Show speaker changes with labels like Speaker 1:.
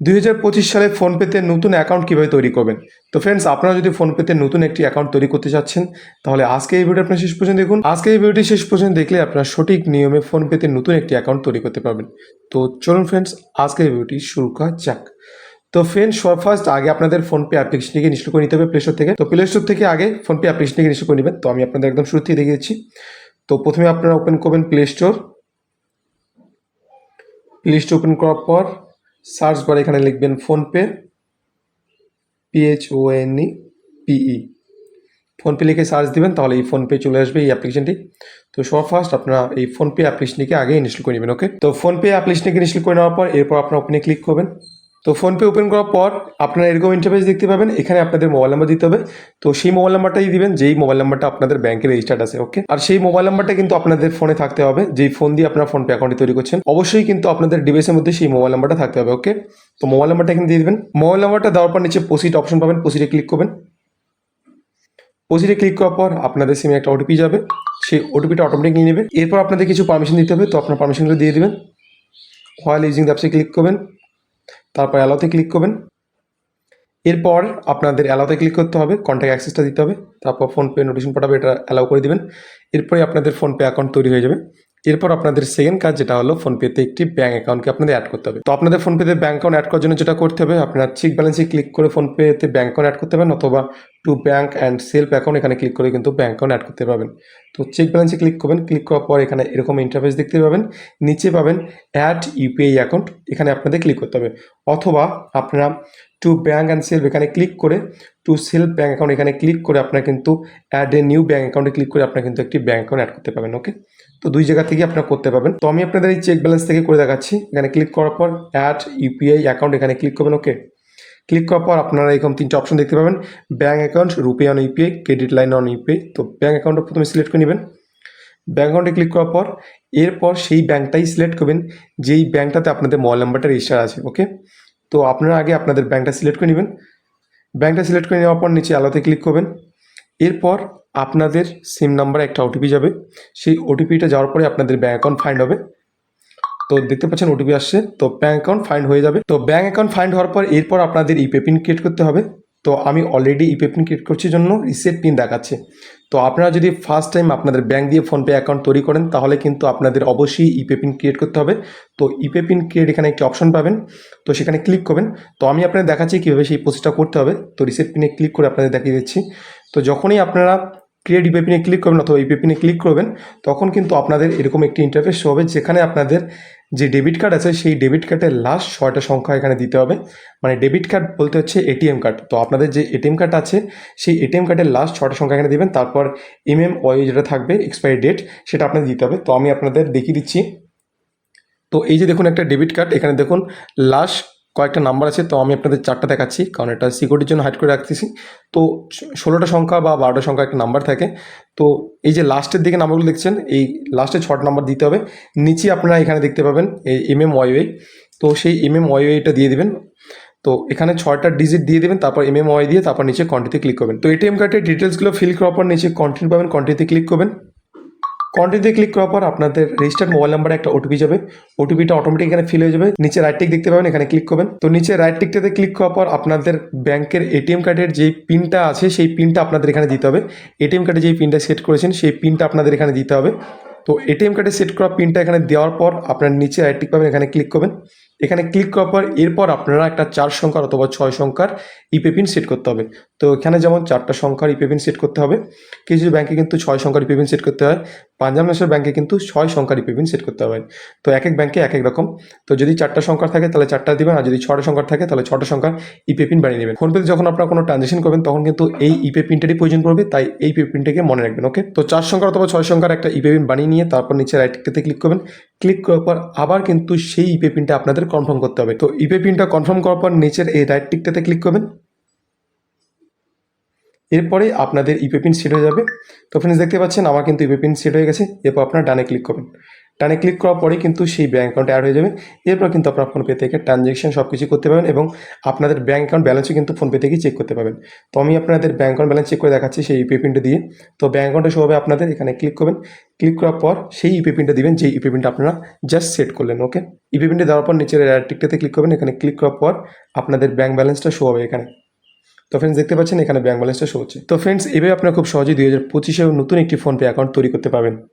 Speaker 1: দুই হাজার পঁচিশ সালে ফোনপেতে নতুন অ্যাকাউন্ট কীভাবে তৈরি করবেন? তো ফ্রেন্ডস আপনারা যদি ফোনপেতে নতুন একটি অ্যাকাউন্ট তৈরি করতে চাচ্ছেন, তাহলে আজকে এই ভিডিও আপনার শেষ পর্যন্ত দেখুন। আজকে এই ভিডিওটি শেষ পর্যন্ত দেখলে আপনার সঠিক নিয়মে ফোনপেতে নতুন একটি অ্যাকাউন্ট তৈরি করতে পারবেন। তো চলুন ফ্রেন্ডস আজকে এই ভিডিওটি শুরু করা যাক। তো ফ্রেন্ডস ফার্স্ট আগে আপনাদের ফোনপে অ্যাপ্লিকেশনটিকে ইনস্টল করে নিতে হবে প্লে স্টোর থেকে। তো প্লে স্টোর থেকে আগে ফোনপে অ্যাপ্লিকেশনটিকে ইনস্টল করে নেবেন। তো আমি আপনাদের একদম শুরু থেকে দেখিয়ে দিচ্ছি। তো প্রথমে আপনারা ওপেন করবেন play store play store open করার পর সার্চ বারে এখানে লিখবেন PhonePe PH O N E PE PhonePe লিখে সার্চ দিবেন, তাহলে এই ফোনপে চলে আসবে এই অ্যাপ্লিকেশনটি। তো সব ফার্স্ট আপনারা এই ফোনপে অ্যাপ্লিকেশনটিকে আগে ইনস্টল করে নেবেন, ওকে? তো ফোনপে অ্যাপ্লিকেশনটিকে ইনস্টল করে নেওয়ার পর এরপর আপনার ওপেনে ক্লিক করবেন। তো ফোনপে ওপেন করার পর আপনারা এরকম ইন্টারফেস দেখতে পাবেন। এখানে আপনাদের মোবাইল নাম্বার দিতে হবে। তো সেই মোবাইল নাম্বারটাই দিবেন, যেই মোবাইল নাম্বারটা আপনাদের ব্যাংকে রেজিস্টার্ড আছে ওকে আর সেই মোবাইল নাম্বারটা কিন্তু আপনাদের ফোনে থাকতে হবে, যেই ফোন দিয়ে আপনারা ফোনপে অ্যাকাউন্টটি তৈরি করছেন। অবশ্যই কিন্তু আপনাদের ডিভাইসের মধ্যে সেই মোবাইল নাম্বারটা থাকতে হবে ওকে তো মোবাইল নাম্বারটা এখানে দিয়ে দেবেন। মোবাইল নাম্বারটা দেওয়ার পর নিচে পোসিট অপশন পাবেন পোসিটে ক্লিক করবেন। পোসিটে ক্লিক করার পর আপনাদের সিমে একটা ওটিপি যাবে, সেই ওটিপিটা অটোমেটিক নিয়ে নেবে। এরপর আপনাদের কিছু পারমিশন দিতে হবে, তো আপনার পারমিশনগুলো দিয়ে দেবেন। হোয়াইল ইউজিং দ্য অ্যাপসে ক্লিক করবেন। তারপর অ্যালাউতে ক্লিক করবেন। এরপর আপনাদের অ্যালাউতে ক্লিক করতে হবে কন্ট্যাক্ট অ্যাক্সেসটা দিতে হবে। তারপর ফোনপে নোটিশন পাঠাবে এটা অ্যালাউ করে দেবেন। এরপরে আপনাদের ফোনপে অ্যাকাউন্ট তৈরি হয়ে যাবে। এরপর আপনাদের সেকেন্ড কাজ যেটা হলো ফোনপেতে একটি ব্যাঙ্ক অ্যাকাউন্টকে আপনাদের অ্যাড করতে হবে। তো আপনাদের ফোনপেতে ব্যাঙ্ক অ্যাকাউন্ট অ্যাড করার জন্য যেটা করতে হবে, আপনার চেক ব্যালেন্সে ক্লিক করে ফোনপেতে ব্যাঙ্ক অ্যাড করতে পারেন অথবা to bank and self account এখানে ক্লিক করে কিন্তু ব্যাঙ্ক অ্যাকাউন্ট অ্যাড করতে পারবেন। তো চেক ব্যালেন্সে ক্লিক করবেন ক্লিক করার পর এখানে এরকম ইন্টারফেস দেখতে পাবেন। নিচে পাবেন অ্যাড ইউপিআই অ্যাকাউন্ট এখানে আপনাদের ক্লিক করতে হবে। অথবা আপনারা টু ব্যাঙ্ক অ্যান্ড সেলফ এখানে ক্লিক করে টু সেলফ ব্যাঙ্ক অ্যাকাউন্ট এখানে ক্লিক করে আপনারা কিন্তু অ্যাড এ নিউ ব্যাঙ্ক অ্যাকাউন্টে ক্লিক করে আপনারা কিন্তু একটি ব্যাঙ্ক অ্যাকাউন্ট অ্যাড করতে পারবেন ওকে তো দুই জায়গা থেকে আপনারা করতে পারবেন। তো আমি আপনাদের এই চেক ব্যালেন্স থেকে করে দেখাচ্ছি। এখানে ক্লিক করার পর অ্যাড ইউপিআই অ্যাকাউন্ট এখানে ক্লিক করবেন ওকে ক্লিক করার পর আপনারা এরকম তিনটে অপশন দেখতে পাবেন। Bank account RuPay on UPI credit line on UPI তো ব্যাঙ্ক অ্যাকাউন্টটা প্রথমে সিলেক্ট করে নেবেন। ব্যাঙ্ক অ্যাকাউন্টে ক্লিক করার পর এরপর সেই ব্যাঙ্কটাই সিলেক্ট করবেন, যেই ব্যাঙ্কটাতে আপনাদের মোবাইল নাম্বারটা রেজিস্টার আছে ওকে তো আপনারা আগে আপনাদের ব্যাঙ্কটা সিলেক্ট করে নেবেন। ব্যাঙ্কটা সিলেক্ট করে নেওয়ার পর নিচে আলোতে ক্লিক করবেন। এরপর আপনাদের সিম নাম্বারে একটা ওটিপি যাবে। সেই ওটিপিটা যাওয়ার পরে আপনাদের ব্যাঙ্ক অ্যাকাউন্ট ফাইন্ড হবে। তো দেখতে পাচ্ছেন ওটিপি আসছে। তো ব্যাঙ্ক অ্যাকাউন্ট ফাইন্ড হয়ে যাবে। তো ব্যাঙ্ক অ্যাকাউন্ট ফাইন্ড হওয়ার পর এরপর আপনাদের ইপে পিন ক্রিয়েট করতে হবে। তো আমি অলরেডি ইপে পিন ক্রিয়েট করছি জন্য। রিসেট পিন দেখাচ্ছে। তো আপনারা যদি ফার্স্ট টাইম আপনাদের ব্যাঙ্ক দিয়ে ফোনপে অ্যাকাউন্ট তৈরি করেন, তাহলে কিন্তু আপনাদের অবশ্যই ইপে পিন ক্রিয়েট করতে হবে। তো ইপে পিন ক্রিয়েট এখানে একটি অপশন পাবেন। তো সেখানে ক্লিক করবেন। তো আমি আপনাদের দেখাচ্ছি কীভাবে সেই প্রসেসটা করতে হবে। তো রিসেট পিনে ক্লিক করে আপনাদের দেখিয়ে দিচ্ছি। তো যখনই আপনারা ক্রিয়েট ইপে পিনে ক্লিক করবেন অথবা ইপে পিনে ক্লিক করবেন, তখন কিন্তু আপনাদের এরকম একটি ইন্টারফেস হবে, যেখানে আপনাদের যে ডেবিট কার্ড আছে, সেই ডেবিট কার্ডের লাস্ট ছয়টা সংখ্যা এখানে দিতে হবে। মানে ডেবিট কার্ড বলতে হচ্ছে এটিএম কার্ড তো আপনাদের যে এটিএম কার্ড আছে, সেই এটিএম কার্ডের লাস্ট ছটা সংখ্যা এখানে দেবেন। তারপর এমএম ওয়াই যেটা থাকবে এক্সপায়ারি ডেট সেটা আপনাদের দিতে হবে। তো আমি আপনাদের দেখিয়ে দিচ্ছি। তো এই যে দেখুন একটা ডেবিট কার্ড এখানে দেখুন লাস্ট কয়েকটা নাম্বার আছে, তো আমি আপনাদের চারটা দেখাচ্ছি, কারণ এটা সিকিউরিটির জন্য হাইড করে রাখতেছি। তো ষোলোটা সংখ্যা বা বারোটা সংখ্যা একটা নাম্বার থাকে। তো এই যে লাস্টের দিকে নাম্বারগুলো দেখছেন, এই লাস্টে ছটা নাম্বার দিতে হবে। নিচে আপনারা এখানে দেখতে পাবেন, এই এম এম ওয়াইওয়ে তো সেই এম এম ওয়াইওয়েটা দিয়ে দেবেন। তো এখানে ছয়টা ডিজিট দিয়ে দেবেন, তারপর এম এম ওয়াই দিয়ে তারপর নিচে কন্টিতে ক্লিক করবেন। তো এটিএম কার্ডের ডিটেলসগুলো ফিল করার পর নিচে কন্টিনিউ পাবেন কন্টিনিউতে ক্লিক করবেন। কন্টিনিউতে ক্লিক করার পর আপনাদের রেজিস্টার্ড মোবাইল নাম্বারে একটা ওটিপি যাবে। ওটিপিটা অটোমেটিক এখানে ফিল হয়ে যাবে। নিচে রাইট টিক দেখতে পাবেন, এখানে ক্লিক করবেন। তো নিচে রাইট টিকটাতে ক্লিক করার পর আপনাদের ব্যাংকের এটিএম কার্ডের যে পিনটা আছে, সেই পিনটা আপনাদের এখানে দিতে হবে। এটিএম কার্ডে যেই পিনটা সেট করেছেন, সেই পিনটা আপনাদের এখানে দিতে হবে। তো এটিএম কার্ডে সেট করা পিনটা এখানে দেওয়ার পর আপনার নিচে রাইট টিক পাবেন, এখানে ক্লিক করবেন। এখানে ক্লিক করার পর এরপর আপনারা একটা চার সংখ্যার অথবা ছয় সংখ্যার ইপে পিন সেট করতে হবে। তো এখানে যেমন চারটা সংখ্যার ইপে পিন সেট করতে হবে, কিছু ব্যাংকে কিন্তু ছয় সংখ্যার ইপে পিন সেট করতে হয় পাঞ্জাব ন্যাশনাল ব্যাংকে কিন্তু ছয় সংখ্যার ইপে পিন সেট করতে হবে। তো এক এক ব্যাংকে এক এক রকম। তো যদি চারটা সংখ্যার থাকে তাহলে চারটা দিবেন, আর যদি ছটা সংখ্যার থাকে তাহলে ছটা সংখ্যার ইপে পিন বানিয়ে নেবেন। ফোনপেতে যখন আপনারা কোনো ট্রানজেকশন করবেন, তখন কিন্তু এই ইপে পিনটারই প্রয়োজন পড়বে, তাই এই ইপে পিনটাকে মনে রাখবেন ওকে তো চার সংখ্যার অথবা ছয় সংখ্যার একটা ইপে পিন বানিয়ে নিয়ে তারপর নিচে রাইট ক্লিক করবেন। ক্লিক করার পর আবার কিন্তু সেই ইপে পিনটা আপনাদের কনফার্ম করতে হবে। তো ইপে পিনটা কনফার্ম করার পর নিচের এই রাইট টিকটাতে ক্লিক করবেন। এরপরে আপনাদের ইপে পিন সেট হয়ে যাবে। তো ফ্রেন্ডস দেখতে পাচ্ছেন, আমার কিন্তু ইপে পিন সেট হয়ে গেছে। এরপর আপনার ডানে ক্লিক করবেন। টানে ক্লিক করার পরেই কিন্তু সেই ব্যাঙ্ক অ্যাকাউন্ট অ্যাড হয়ে যাবে। এরপর কিন্তু আপনার ফোনপে থেকে ট্রানজ্যাকশন সব কিছু করতে পারবেন এবং আপনাদের ব্যাঙ্ক অ্যাকাউন্ট ব্যালেন্সও কিন্তু ফোনপে থেকেই চেক করতে পারবেন। তো আমি আপনাদের ব্যাঙ্ক অ্যাকাউন্ট ব্যালেন্স চেক করে দেখাচ্ছি সেই ইউপি পিনটা দিয়ে। তো ব্যাঙ্ক অ্যাকাউন্টে শো হবে আপনাদের, এখানে ক্লিক করবেন। ক্লিক করার পর সেই ইউপি পিনটা দিবেন, যেই ইউপি পিনটা আপনারা জাস্ট সেট করলেন ওকে ইউপি পিনটা দেওয়ার পর নিচের টিকটাতে ক্লিক করবেন, এখানে ক্লিক করার পর আপনাদের ব্যাঙ্ক ব্যালেন্সটা শো হবে এখানে। তো ফ্রেন্ডস দেখতে পাচ্ছেন এখানে ব্যাঙ্ক ব্যালেন্সটা শো হচ্ছে। তো ফ্রেন্ডস এভাবে আপনারা খুব সহজেই দুই হাজার পঁচিশে নতুন একটি ফোনপে অ্যাকাউন্ট তৈরি করতে পারবেন।